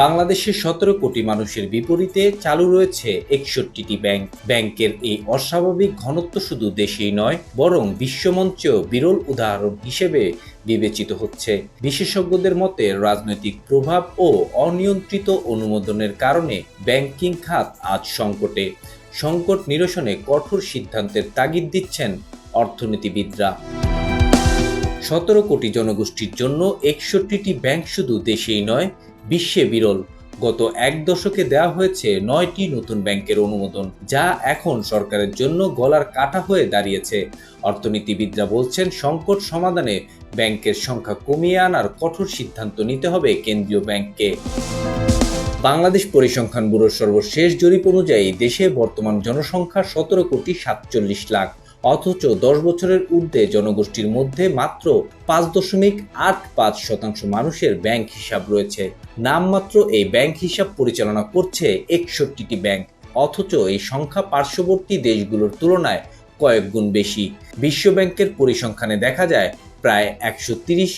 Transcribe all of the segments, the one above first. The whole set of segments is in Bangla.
বাংলাদেশের সতেরো কোটি মানুষের বিপরীতে চালু রয়েছে একষট্টিটি ব্যাংক। ব্যাংকের এই অস্বাভাবিক ঘনত্ব শুধু দেশেই নয়, বরং বিশ্বমঞ্চেও বিরল উদাহরণ হিসেবে বিবেচিত হচ্ছে। বিশেষজ্ঞদের মতে, রাজনৈতিক প্রভাব ও অনিয়ন্ত্রিত অনুমোদনের কারণে ব্যাংকিং খাত আজ সংকটে। সংকট নিরসনে কঠোর সিদ্ধান্তের তাগিদ দিচ্ছেন অর্থনীতিবিদরা। সতেরো কোটি জনগোষ্ঠীর জন্য একষট্টিটি ব্যাংক শুধু দেশেই নয় বিশ্বে বিরল। গত এক দশকে দেওয়া হয়েছে নয়টি নতুন ব্যাংকের অনুমোদন, যা এখন সরকারের জন্য গলার কাটা হয়ে দাঁড়িয়েছে। অর্থনীতিবিদরা বলছেন, সংকট সমাধানে ব্যাংকের সংখ্যা কমিয়ে আনার কঠোর সিদ্ধান্ত নিতে হবে কেন্দ্রীয় ব্যাংককে। বাংলাদেশ পরিসংখ্যান ব্যুরোর সর্বশেষ জরিপ অনুযায়ী দেশে বর্তমান জনসংখ্যা সতেরো কোটি সাতচল্লিশ লাখ। অথচ দশ বছরের ঊর্ধ্বে জনগোষ্ঠীর মধ্যে মাত্র পাঁচ দশমিক আট পাঁচ শতাংশ মানুষের ব্যাংক হিসাব রয়েছে। নামমাত্র এই ব্যাংক হিসাব পরিচালনা করছে একষট্টিটি ব্যাংক। অথচ এই সংখ্যা পার্শ্ববর্তী দেশগুলোর তুলনায় কয়েক গুণ বেশি। বিশ্বব্যাংকের পরিসংখ্যানে দেখা যায়, প্রায় একশো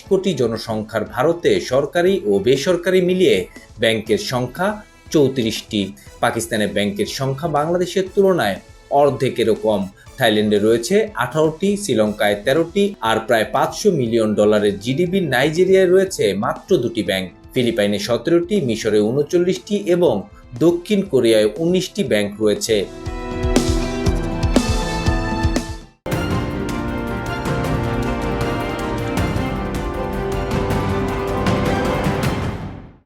কোটি জনসংখ্যার ভারতে সরকারি ও বেসরকারি মিলিয়ে ব্যাংকের সংখ্যা চৌত্রিশটি। পাকিস্তানের ব্যাংকের সংখ্যা বাংলাদেশের তুলনায় অর্ধেকেরও কম। থাইল্যান্ডে রয়েছে আঠারোটি, শ্রীলঙ্কায় তেরোটি আর প্রায় পাঁচশো মিলিয়ন ডলারের জিডিপি। নাইজেরিয়ায় রয়েছে মাত্র দুটি ব্যাংক। ফিলিপাইনে সতেরোটি, মিশরে উনচল্লিশটি এবং দক্ষিণ কোরিয়ায় উনিশটি ব্যাংক রয়েছে।